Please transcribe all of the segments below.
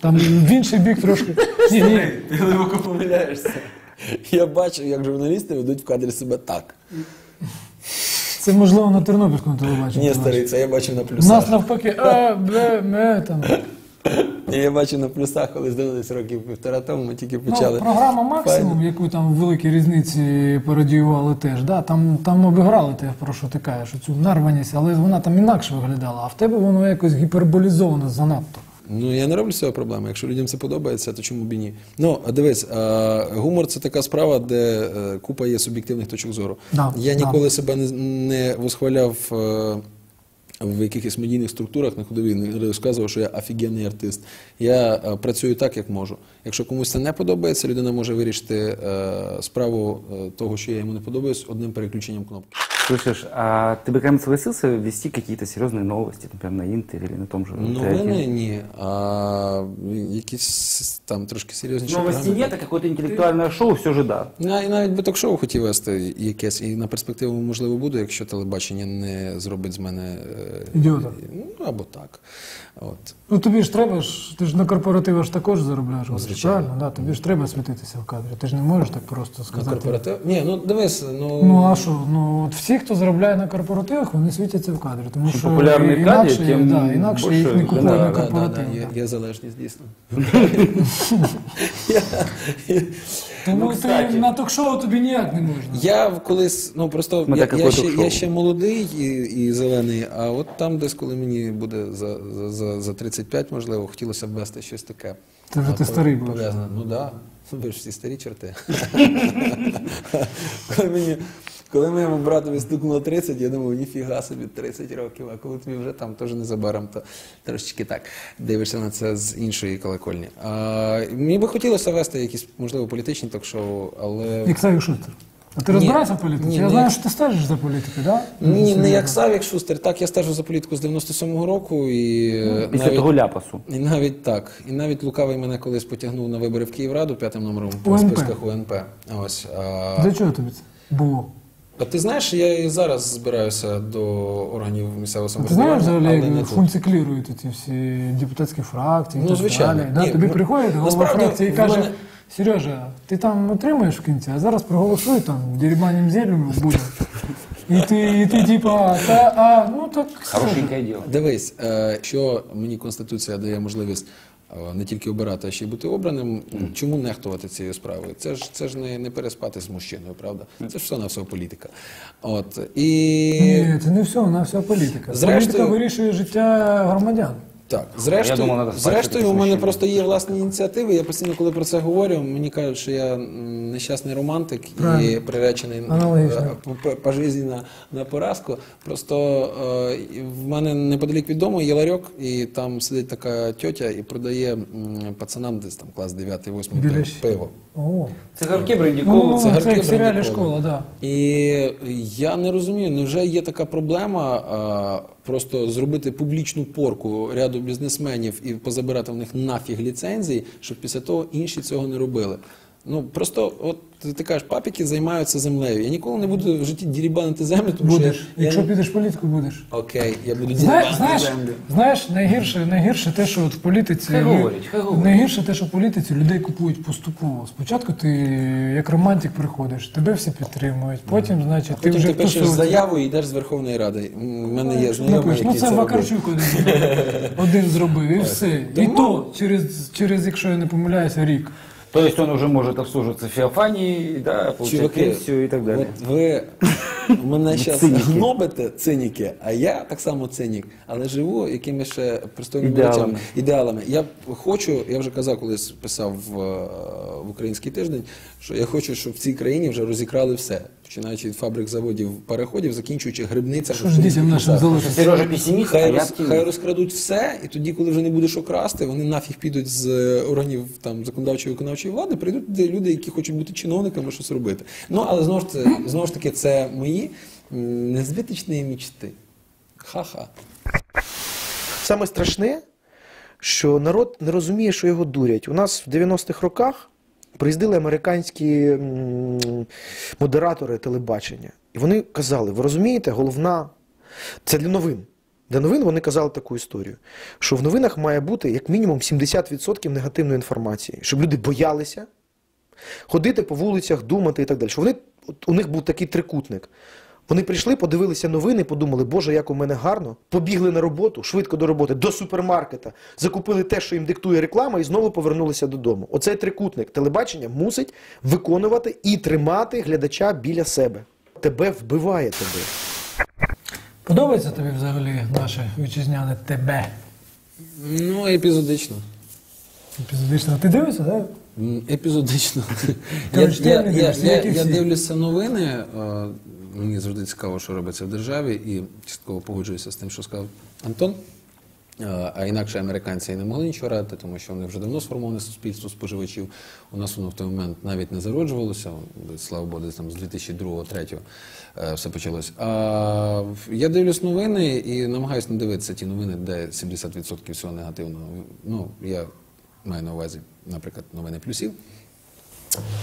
Там в інший бік трошки. Ні, ні. Ти глибоко помиляєшся. Я бачу, як журналісти ведуть в кадрі себе так. Це можливо на Тернопільському телебаченні. Ні, старий, це я бачив на У нас навпаки, а, б, м, там. Ні, Я бачив на плюсах, коли здивились років півтора тому, ми тільки Ну, почали. програма Максимум, яку там в великій різниці пародіювали теж, да, там, там обіграли те, про що ти кажеш, цю нарваність, але вона там інакше виглядала, а в тебе воно якось гіперболізовано занадто. Ну я не роблю з цього проблеми. Якщо людям це подобається, то чому б і ні? Ну дивись, а, гумор це така справа, де е, купа є суб'єктивних точок зору. Да, я да. ніколи себе не, не восхваляв. е, В якихось медійних структурах на ходові не розказував, що я офігенний артист. Я е, працюю так, як можу. Якщо комусь це не подобається, людина може вирішити е, справу е, того, що я йому не подобаюсь, одним переключенням кнопки. Слышишь, а ты бы когда-нибудь согласился вести какие-то серьезные новости, например, на Интер или на том же Новини ТРТ? ні, а якісь там трошки серйозніші Новости програми. нет, а какое-то інтелектуальное шоу все же да. Ну, і навіть би ток-шоу хотів вести якесь, і на перспективу можливо буде, якщо телебачення не зробить з мене е, Ідіота. Ну або так. От. Ну тобі ж треба ж, ти ж на корпоративах ж також заробляєш гроші, Звичайно. правильно? Да, тобі ж треба світитися в кадрі. Ти ж не можеш так просто На сказати. корпоратив. Ні, ну дивись, ну, Ну а що? Ну от всі, хто заробляє на корпоративах, вони світяться в кадрі. Тому що популярний в кадрі, інакше, тим да, інакше їх не купують да, на да, да, да, корпоративах. є, є залежність, дійсно. Тому Ну, ти на ток-шоу тобі ніяк не можна. Я колись, ну просто Ми я, так я, ще, я ще молодий і, і зелений, а от там, десь коли мені буде за, за, за, за 35, можливо, хотілося б вести щось таке. Це вже А, ти старий будеш. Ну так. Да. Ви ж всі старі чорти. коли, мені, коли моєму братові стукнуло 30, я думав, ніфіга собі 30 років, а коли тобі вже там теж незабаром, то трошечки так дивишся на це з іншої колокольні. А, мені би хотілося вести якісь, можливо, політичні ток-шоу, але. Як Савік Шустер. А ти Ні. розбираєшся в політиці? Ні, я не знаю, як- що ти стежиш за політикою, так? Ні, не як Савік Шустер. Так, я стежу за політику з 97-го року і е, Після навіть, того ляпасу. і навіть так. І навіть лукавий мене колись потягнув на вибори в Київраду п'ятим номером по списках УНП. Ось. А, Для чого тобі це було? А ти знаєш, я і зараз збираюся до органів місцевого А ти знаєш самоврядування, взагалі, але як тут. функціклюють ці всі депутатські фракції Ну, звичайно. Да? Ні, Тобі ну, приходить голова фракції і каже, мене- Сережа, ти там отримаєш в кінці, а зараз проголосуй там, дерибанім землю буде. І ти, і ти типа, та, а, ну так. все. Хорошенькое дело. Дивись, е, що мені Конституція дає можливість не тільки обирати, а ще й бути обраним. Чому нехтувати цією справою? Це ж це ж не, не переспати з мужчиною, правда? Це ж все на все політика. От і Ні, це не все, на вся політика. Зрештою- Політика вирішує життя громадян. Так, зрештою, Я думав, зрештою, у мене просто є власні ініціативи. Я постійно, коли про це говорю, мені кажуть, що я нещасний романтик і приречений Аналогічно. е, по, по, по житті на, на поразку. Просто е, в мене неподалік від дому є ларьок, і там сидить така тьотя і продає м, пацанам десь там клас 9-8 Біляші. пиво. О. Цигарки Ну, Брендікову. це, цигарки це в серіалі школа, да. І я не розумію, невже є така проблема а, просто зробити публічну порку ряду бізнесменів і позабирати в них нафіг ліцензії, щоб після того інші цього не робили. Ну просто, от ти, ти кажеш, папіки займаються землею. Я ніколи не буду в житті дірібанити землю, тому Будеш. що я, Якщо я підеш в політику, будеш. окей, я буду дірібанити знаєш, землю. знаєш, найгірше, найгірше те, що от в політиці Хай говорять, хай говорять. найгірше те, що в політиці людей купують поступово. Спочатку ти як романтик приходиш, тебе всі підтримують. Потім, значить, ти Потім вже ти пишеш тусовці. заяву і йдеш з Верховної Ради. У мене є знайомий, Напиш, ну це. Вакарчук один, зробив. один зробив, і все. І то через, через, якщо я не помиляюся, рік. То есть он уже может обслуживаться в Феофании, да, получать Чуваки, пенсию и так далее. Вот ви мене зараз гнобите, циніки, а я так само цинік, але живу якимись ще пристойними Ідеалами. речами, ідеалами. Я хочу, я вже казав, колись писав в, е, в український тиждень, що я хочу, щоб в цій країні вже розікрали все, починаючи від фабрик, заводів, переходів, закінчуючи грибницями. Що ж дітям нашим залишиться? Сережа пессимист, Хай, роз, хай розкрадуть все, і тоді, коли вже не будеш окрасти, вони нафіг підуть з е, органів там законодавчої виконавчої влади, прийдуть люди, які хочуть бути чиновниками, щось робити. Ну але знову ж це знову ж таки, це мої м, незбиточні мічти. Ха-ха. Саме страшне, що народ не розуміє, що його дурять. У нас в 90-х роках приїздили американські модератори телебачення. І вони казали: ви розумієте, головна це для новин. для новин вони казали таку історію, що в новинах має бути як мінімум 70% негативної інформації, щоб люди боялися ходити по вулицях, думати і так далі. Що вони, от у них був такий трикутник. Вони прийшли, подивилися новини, подумали, Боже, як у мене гарно. Побігли на роботу, швидко до роботи, до супермаркета, закупили те, що їм диктує реклама, і знову повернулися додому. Оцей трикутник телебачення мусить виконувати і тримати глядача біля себе. Тебе вбиває тебе. Подобається тобі взагалі наше вітчизняне тебе? Ну, епізодично. Епізодично. Ти дивишся, так? Епізодично. Ти я, ти я, я, я, дивлюся новини. е, Мені завжди цікаво, що робиться в державі, і частково погоджуюся з тим, що сказав Антон. Е, А інакше американці і не могли нічого радити, тому що вони вже давно сформоване суспільство споживачів. У нас воно в той момент навіть не зароджувалося. Слава Богу, там з 2002-2003 все почалось. А я дивлюсь новини і намагаюся не дивитися ті новини, де 70% всього негативного. Ну, я маю на увазі, наприклад, новини плюсів.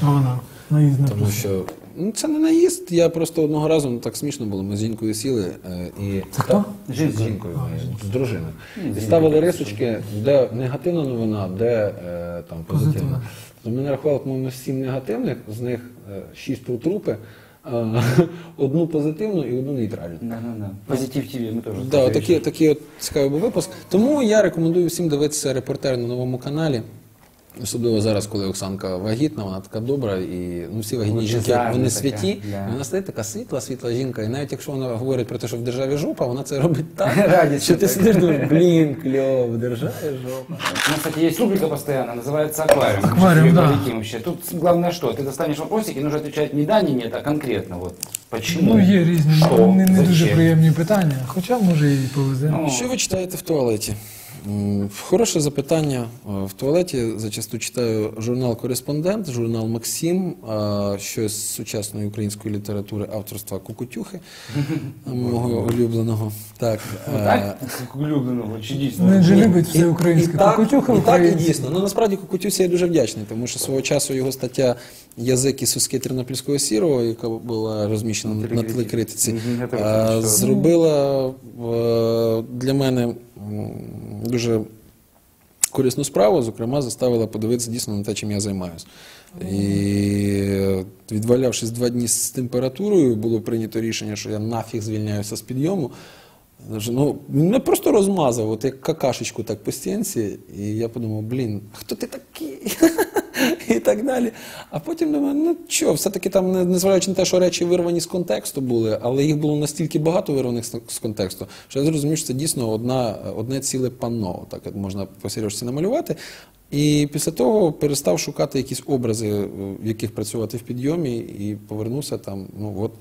Вона наїзна. Тому що ну, це не наїзд. Я просто одного разу ну, так смішно було. Ми з жінкою сіли е, і Це хто? з жінкою, з дружиною. І ставили рисочки, де негативна новина, де е, там позитивна. Позитивна. То ми нарахували, по-моєму, сім негативних, з них е, шість про трупи, е, одну позитивну і одну нейтральну. Да, да, да. Позитив ТВ ми теж Да, такий, такий от цікавий був випуск. Тому я рекомендую всім дивитися репортер на новому каналі. Особливо зараз, коли Оксанка вагітна, вона така добра, і ну, всі вагітні жінки вони святі. да. Вона стоїть така світла, світла жінка. І навіть якщо вона говорить про те, що в державі жопа, вона це робить так, Радісно що ти сидиш думаєш, блін, кльово, в державі жопа. У нас, кстати, есть рубрика постоянно, называется «Аквариум». Аквариум, Тебе да. вообще. Тут главное что? Ты достанешь вопросик и нужно отвечать не да, не нет, а конкретно. Вот. Почему? Ну, є різні Що? не, не дуже Зачем? приємні питання, хоча може і повезе. Ну, Що ви читаєте в туалеті? Хороше запитання. Е, В туалеті зачасту читаю журнал Кореспондент, журнал Максим, е, щось з сучасної української літератури авторства Кукутюхи, мого улюбленого. Так, Ну, е, так? Улюбленого, чудесно. Він же любить все українське. так, Покутюха і так, і дійсно. Ну насправді Кукутюсі я дуже вдячний, тому що свого часу його стаття Язик і суски Тернопільського сірого, яка була розміщена на, телекритиці. зробила для мене дуже корисну справу, зокрема, заставила подивитися дійсно на те, чим я займаюся. І відвалявшись два дні з температурою, було прийнято рішення, що я нафіг звільняюся з підйому. Ну, мене просто розмазав, от як какашечку так по стінці. І я подумав, блін, хто ти такий? І так далі. А потім думаю, ну що, все-таки там, незважаючи на те, що речі вирвані з контексту були, але їх було настільки багато вирваних з контексту, що я зрозумів, що це дійсно одна, одне ціле панно, так можна по сережці намалювати. І після того перестав шукати якісь образи, е, в яких працювати в підйомі, і повернувся там, ну от,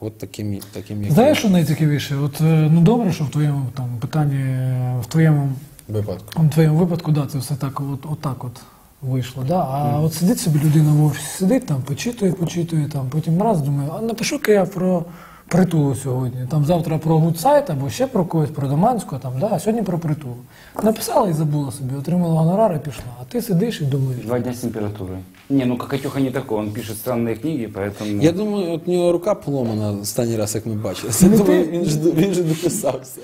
от таким, таким яким Знаєш, що найцікавіше? От е, ну добре, що в твоєму там питанні, е, в твоєму випадку. в твоєму випадку, да, це все так, от, отак от вийшло. Да? А от сидить собі людина в офісі, сидить там, почитує, почитує, там, потім раз думає, а напишу-ка я про притулу сьогодні. Там завтра про гудсайт або ще про когось, про Доманського, там, да, а сьогодні про притулу. Написала і забула собі, отримала гонорар і пішла. А ти сидиш і думаєш. Два дня с температурой. Не, ну Катюха не такой, он пишет странные книги, поэтому... Я думаю, от у нього рука поломана останній раз, як ми бачили. Він же дописався.